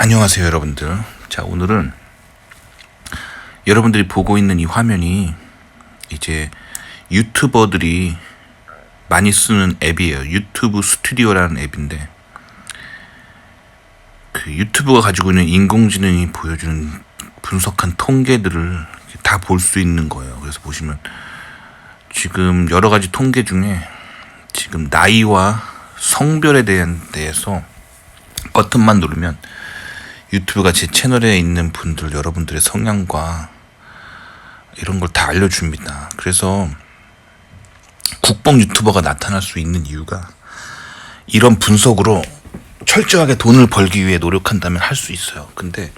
안녕하세요, 여러분들. 자, 오늘은 여러분들이 보고 있는 이 화면이 이제 유튜버들이 많이 쓰는 앱이에요. 유튜브 스튜디오라는 앱인데 그 유튜브가 가지고 있는 인공지능이 보여주는 분석한 통계들을 다 볼 수 있는 거예요. 그래서 보시면 지금 여러 가지 통계 중에 지금 나이와 성별에 대한 대해서 버튼만 누르면 유튜브가 제 채널에 있는 분들 여러분들의 성향과 이런 걸 다 알려줍니다. 그래서 국뽕 유튜버가 나타날 수 있는 이유가 이런 분석으로 철저하게 돈을 벌기 위해 노력한다면 할 수 있어요. 근데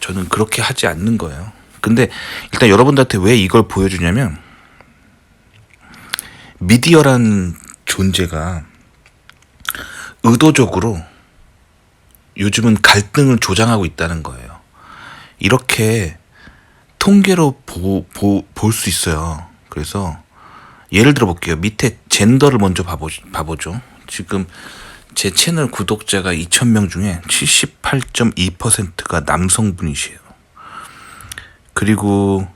저는 그렇게 하지 않는 거예요. 근데 일단 여러분들한테 왜 이걸 보여주냐면 미디어란 존재가 의도적으로 요즘은 갈등을 조장하고 있다는 거예요. 이렇게 통계로 볼 수 있어요. 그래서 예를 들어 볼게요. 밑에 젠더를 먼저 봐보, 봐보죠. 지금 제 채널 구독자가 2,000명 중에 78.2%가 남성분이시에요. 그리고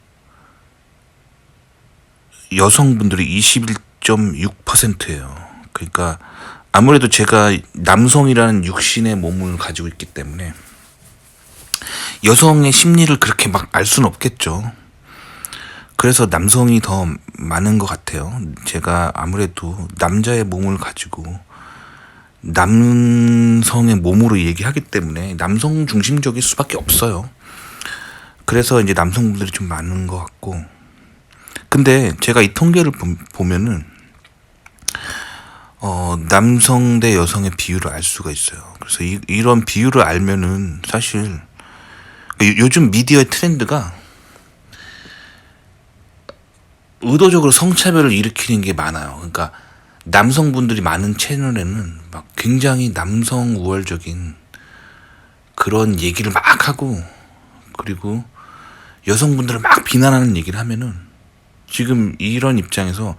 여성분들이 21.6%예요. 그러니까 아무래도 제가 남성이라는 육신의 몸을 가지고 있기 때문에 여성의 심리를 그렇게 막 알 수는 없겠죠. 그래서 남성이 더 많은 것 같아요. 제가 아무래도 남자의 몸을 가지고 남성의 몸으로 얘기하기 때문에 남성 중심적일 수밖에 없어요. 그래서 이제 남성분들이 좀 많은 것 같고. 근데 제가 이 통계를 보면은 어, 남성 대 여성의 비율을 알 수가 있어요. 그래서 이, 이런 비율을 알면은 사실 요즘 미디어의 트렌드가 의도적으로 성차별을 일으키는 게 많아요. 그러니까 남성분들이 많은 채널에는 막 굉장히 남성 우월적인 그런 얘기를 막 하고 그리고 여성분들을 막 비난하는 얘기를 하면은 지금 이런 입장에서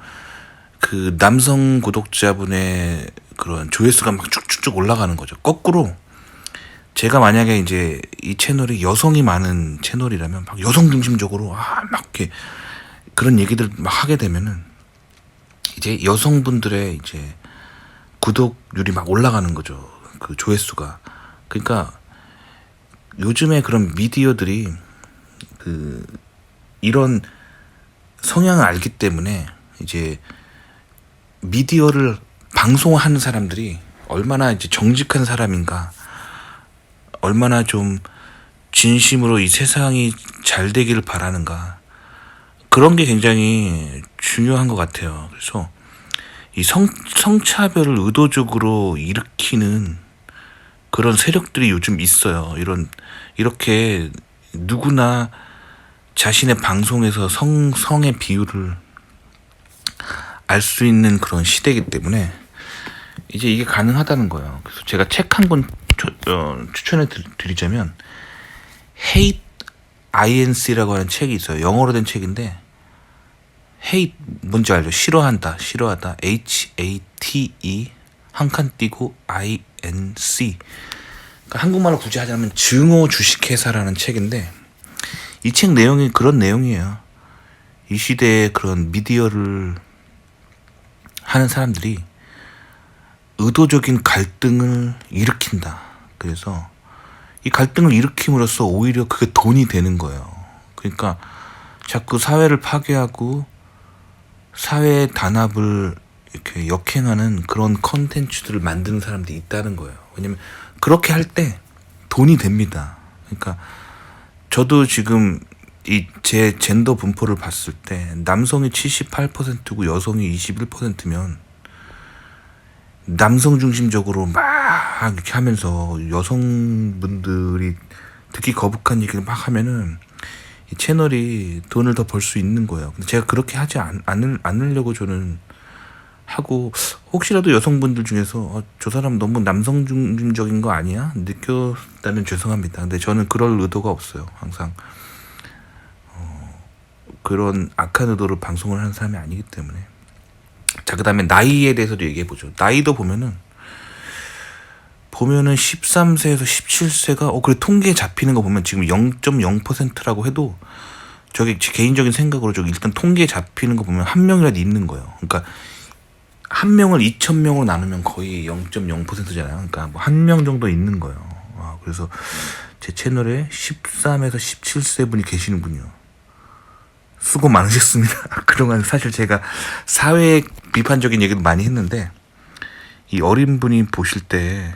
그 남성 구독자분의 그런 조회수가 막 쭉쭉쭉 올라가는 거죠. 거꾸로 제가 만약에 이제 이 채널이 여성이 많은 채널이라면 막 여성 중심적으로 아 막 이렇게 그런 얘기들 막 하게 되면은 이제 여성분들의 이제 구독률이 막 올라가는 거죠. 그 조회수가. 그러니까 요즘에 그런 미디어들이 그 이런 성향을 알기 때문에 이제 미디어를 방송하는 사람들이 얼마나 이제 정직한 사람인가, 얼마나 좀 진심으로 이 세상이 잘 되기를 바라는가, 그런 게 굉장히 중요한 것 같아요. 그래서 이 성, 성차별을 의도적으로 일으키는 그런 세력들이 요즘 있어요. 이런, 이렇게 누구나 자신의 방송에서 성, 성의 비율을 알 수 있는 그런 시대이기 때문에 이제 이게 가능하다는 거예요. 그래서 제가 책 한 권 어, 추천해 드리자면 Hate INC라고 하는 책이 있어요. 영어로 된 책인데 hate 뭔지 알죠? 싫어한다, 싫어하다. H A T E 한 칸 띄고 I N C. 그러니까 한국말로 굳이 하자면 증오 주식회사라는 책인데 이 책 내용이 그런 내용이에요. 이 시대의 그런 미디어를 하는 사람들이 의도적인 갈등을 일으킨다. 그래서 이 갈등을 일으킴으로써 오히려 그게 돈이 되는 거예요. 그러니까 자꾸 사회를 파괴하고 사회 단합을 이렇게 역행하는 그런 컨텐츠들을 만드는 사람들이 있다는 거예요. 왜냐면 그렇게 할 때 돈이 됩니다. 그러니까 저도 지금 이 제 젠더 분포를 봤을 때 남성이 78%고 여성이 21%면 남성 중심적으로 막 이렇게 하면서 여성분들이 듣기 거북한 얘기를 막 하면은 이 채널이 돈을 더 벌 수 있는 거예요. 근데 제가 그렇게 하지 않, 않을, 않으려고 저는 하고 혹시라도 여성분들 중에서 어, 저 사람 너무 남성 중심적인 거 아니야? 느꼈다면 죄송합니다. 근데 저는 그럴 의도가 없어요. 항상 그런 악한 의도로 방송을 하는 사람이 아니기 때문에 자 그다음에 나이에 대해서도 얘기해 보죠 나이도 보면은 보면은 13세에서 17세가 어 그래 통계에 잡히는 거 보면 지금 0.0%라고 해도 저게 제 개인적인 생각으로 저기 일단 통계에 잡히는 거 보면 한 명이라도 있는 거예요. 그러니까 한 명을 2천 명으로 나누면 거의 0.0%잖아요. 그러니까 뭐 한 명 정도 있는 거예요. 아, 그래서 제 채널에 13에서 17세 분이 계시는군요. 수고 많으셨습니다. 그동안 사실 제가 사회 비판적인 얘기도 많이 했는데 이 어린 분이 보실 때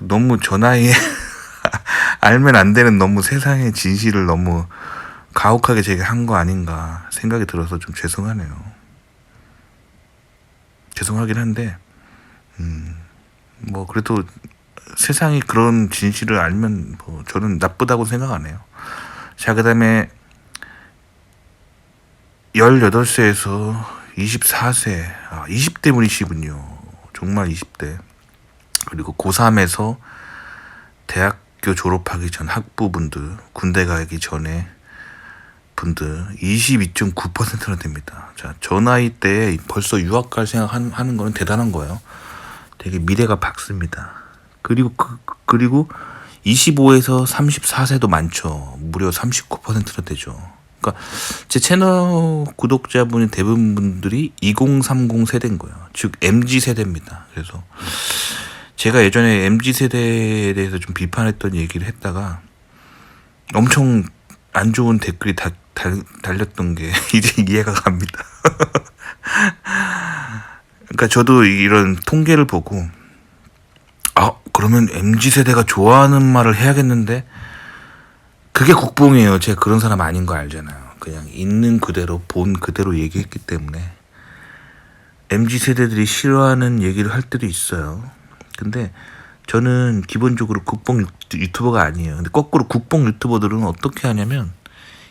너무 저 나이에 알면 안 되는 너무 세상의 진실을 너무 가혹하게 제가 한 거 아닌가 생각이 들어서 좀 죄송하네요. 죄송하긴 한데, 음, 뭐, 그래도 세상이 그런 진실을 알면 뭐 저는 나쁘다고 생각 안 해요. 자, 그 다음에 18세에서 24세, 아, 20대 분이시군요. 정말 20대. 그리고 고3에서 대학교 졸업하기 전 학부분들, 군대 가기 전에 분들 22.9%나 됩니다. 자, 저 나이 때 벌써 유학 갈 생각하는 하는 거는 대단한 거예요. 되게 미래가 밝습니다. 그리고 그, 그리고 25에서 34세도 많죠. 무려 39%나 되죠. 그러니까 제 채널 구독자분이 대부분 분들이 2030 세대인 거예요. 즉 MZ 세대입니다. 그래서 제가 예전에 MZ 세대에 대해서 좀 비판했던 얘기를 했다가 엄청 안 좋은 댓글이 다, 달, 달렸던 게 이제 이해가 갑니다. 그러니까 저도 이런 통계를 보고 아 그러면 mz 세대가 좋아하는 말을 해야겠는데 그게 국뽕이에요. 제가 그런 사람 아닌 거 알잖아요. 그냥 있는 그대로 본 그대로 얘기했기 때문에 mz 세대들이 싫어하는 얘기를 할 때도 있어요. 근데 저는 기본적으로 국뽕 유- 유튜버가 아니에요. 근데 거꾸로 국뽕 유튜버들은 어떻게 하냐면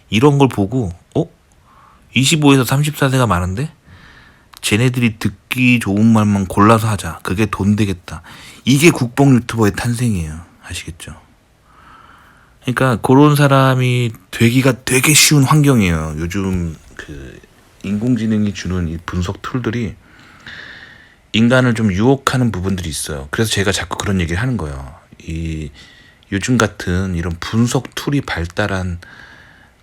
이런 걸 보고 어? 25에서 34세가 많은데 쟤네들이 듣기 좋은 말만 골라서 하자. 그게 돈 되겠다. 이게 국뽕 유튜버의 탄생이에요. 아시겠죠? 그러니까 그런 사람이 되기가 되게 쉬운 환경이에요. 요즘 그 인공지능이 주는 이 분석 툴들이 인간을 좀 유혹하는 부분들이 있어요. 그래서 제가 자꾸 그런 얘기를 하는 거예요. 이 요즘 같은 이런 분석 툴이 발달한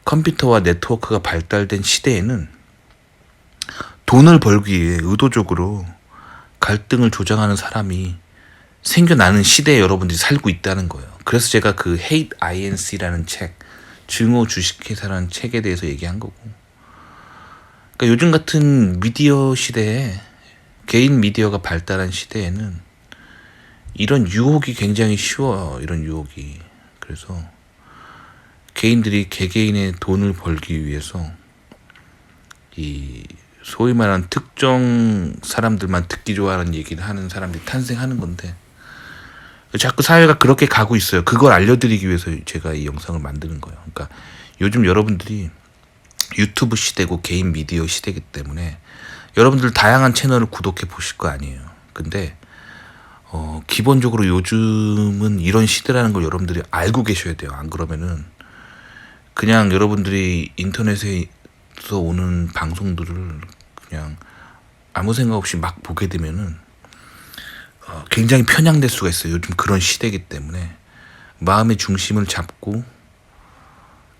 컴퓨터와 네트워크가 발달된 시대에는 돈을 벌기 위해 의도적으로 갈등을 조장하는 사람이 생겨나는 시대에 여러분들이 살고 있다는 거예요. 그래서 제가 그 Hate INC라는 책, 증오 주식회사라는 책에 대해서 얘기한 거고. 그러니까 요즘 같은 미디어 시대에 개인 미디어가 발달한 시대에는 이런 유혹이 굉장히 쉬워요. 이런 유혹이. 그래서 개인들이 개개인의 돈을 벌기 위해서 이 소위 말하는 특정 사람들만 듣기 좋아하는 얘기를 하는 사람들이 탄생하는 건데 자꾸 사회가 그렇게 가고 있어요. 그걸 알려드리기 위해서 제가 이 영상을 만드는 거예요. 그러니까 요즘 여러분들이 유튜브 시대고 개인 미디어 시대이기 때문에 여러분들 다양한 채널을 구독해 보실 거 아니에요. 근데 어, 기본적으로 요즘은 이런 시대라는 걸 여러분들이 알고 계셔야 돼요. 안 그러면은 그냥 여러분들이 인터넷에서 오는 방송들을 그냥 아무 생각 없이 막 보게 되면은 어, 굉장히 편향될 수가 있어요. 요즘 그런 시대이기 때문에 마음의 중심을 잡고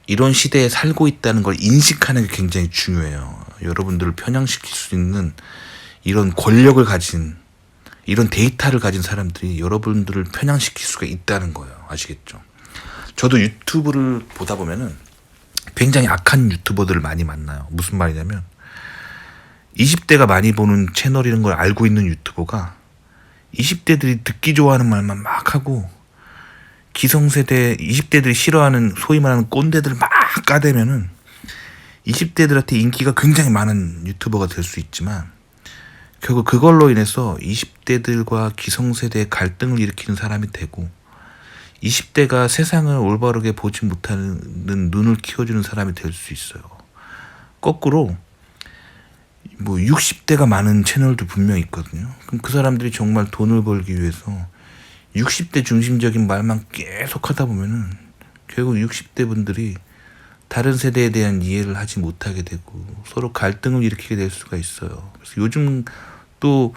이런 시대에 살고 있다는 걸 인식하는 게 굉장히 중요해요. 여러분들을 편향시킬 수 있는 이런 권력을 가진 이런 데이터를 가진 사람들이 여러분들을 편향시킬 수가 있다는 거예요. 아시겠죠? 저도 유튜브를 보다 보면은 굉장히 악한 유튜버들을 많이 만나요. 무슨 말이냐면 20대가 많이 보는 채널이라는 걸 알고 있는 유튜버가 20대들이 듣기 좋아하는 말만 막 하고 기성세대 20대들이 싫어하는 소위 말하는 꼰대들을 막 까대면은 20대들한테 인기가 굉장히 많은 유튜버가 될 수 있지만 결국 그걸로 인해서 20대들과 기성세대의 갈등을 일으키는 사람이 되고 20대가 세상을 올바르게 보지 못하는 눈을 키워주는 사람이 될 수 있어요. 거꾸로 뭐 60대가 많은 채널도 분명히 있거든요. 그럼 그 사람들이 정말 돈을 벌기 위해서 60대 중심적인 말만 계속 하다 보면은 결국 60대 분들이 다른 세대에 대한 이해를 하지 못하게 되고 서로 갈등을 일으키게 될 수가 있어요. 그래서 요즘 또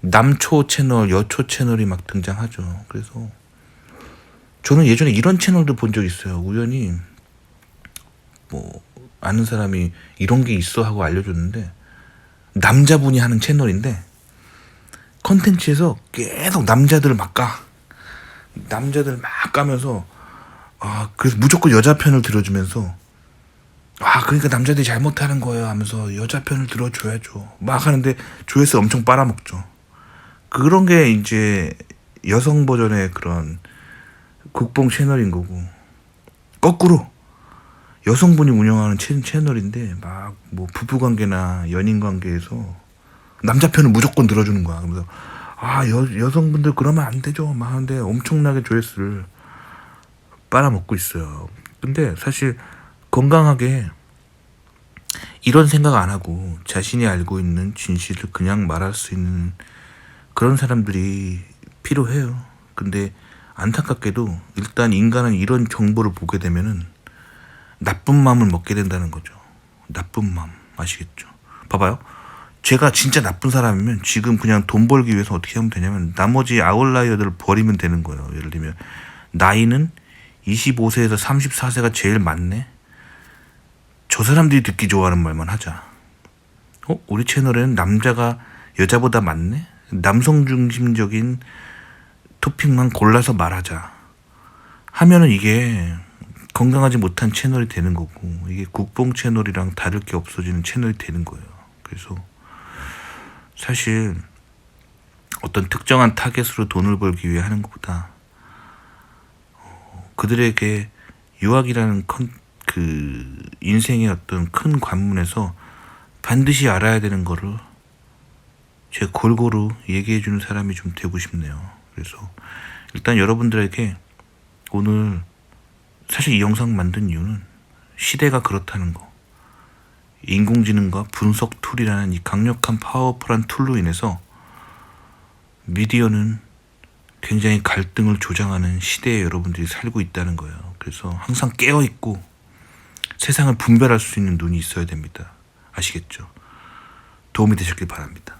남초 채널, 여초 채널이 막 등장하죠. 그래서 저는 예전에 이런 채널도 본 적 있어요. 우연히 뭐 아는 사람이 이런 게 있어 하고 알려줬는데 남자분이 하는 채널인데 컨텐츠에서 계속 남자들을 막 까. 남자들 막 까면서 아 그래서 무조건 여자 편을 들어주면서 아 그러니까 남자들이 잘못하는 거예요 하면서 여자 편을 들어줘야죠. 막 하는데 조회수 엄청 빨아먹죠. 그런 게 이제 여성 버전의 그런 국뽕 채널인 거고. 거꾸로 여성분이 운영하는 채, 채널인데 막 뭐 부부 관계나 연인 관계에서 남자 편을 무조건 들어주는 거야. 그래서 아 여, 여성분들 그러면 안 되죠. 막 하는데 엄청나게 조회수를 빨아먹고 있어요. 근데 사실 건강하게 이런 생각 안 하고 자신이 알고 있는 진실을 그냥 말할 수 있는 그런 사람들이 필요해요. 근데 안타깝게도 일단 인간은 이런 정보를 보게 되면은 나쁜 마음을 먹게 된다는 거죠. 나쁜 마음 아시겠죠? 봐봐요. 제가 진짜 나쁜 사람이면 지금 그냥 돈 벌기 위해서 어떻게 하면 되냐면 나머지 아웃라이어들을 버리면 되는 거예요. 예를 들면 나이는 25세에서 34세가 제일 많네. 저 사람들이 듣기 좋아하는 말만 하자. 어? 우리 채널에는 남자가 여자보다 많네? 남성 중심적인 토픽만 골라서 말하자. 하면은 이게 건강하지 못한 채널이 되는 거고, 이게 국뽕 채널이랑 다를 게 없어지는 채널이 되는 거예요. 그래서 사실 어떤 특정한 타겟으로 돈을 벌기 위해 하는 것보다 어, 그들에게 유학이라는 컨, 그 인생의 어떤 큰 관문에서 반드시 알아야 되는 거를 제 골고루 얘기해 주는 사람이 좀 되고 싶네요. 그래서 일단 여러분들에게 오늘 사실 이 영상 만든 이유는 시대가 그렇다는 거. 인공지능과 분석 툴이라는 이 강력한 파워풀한 툴로 인해서 미디어는 굉장히 갈등을 조장하는 시대에 여러분들이 살고 있다는 거예요. 그래서 항상 깨어 있고 세상을 분별할 수 있는 눈이 있어야 됩니다. 아시겠죠? 도움이 되셨길 바랍니다.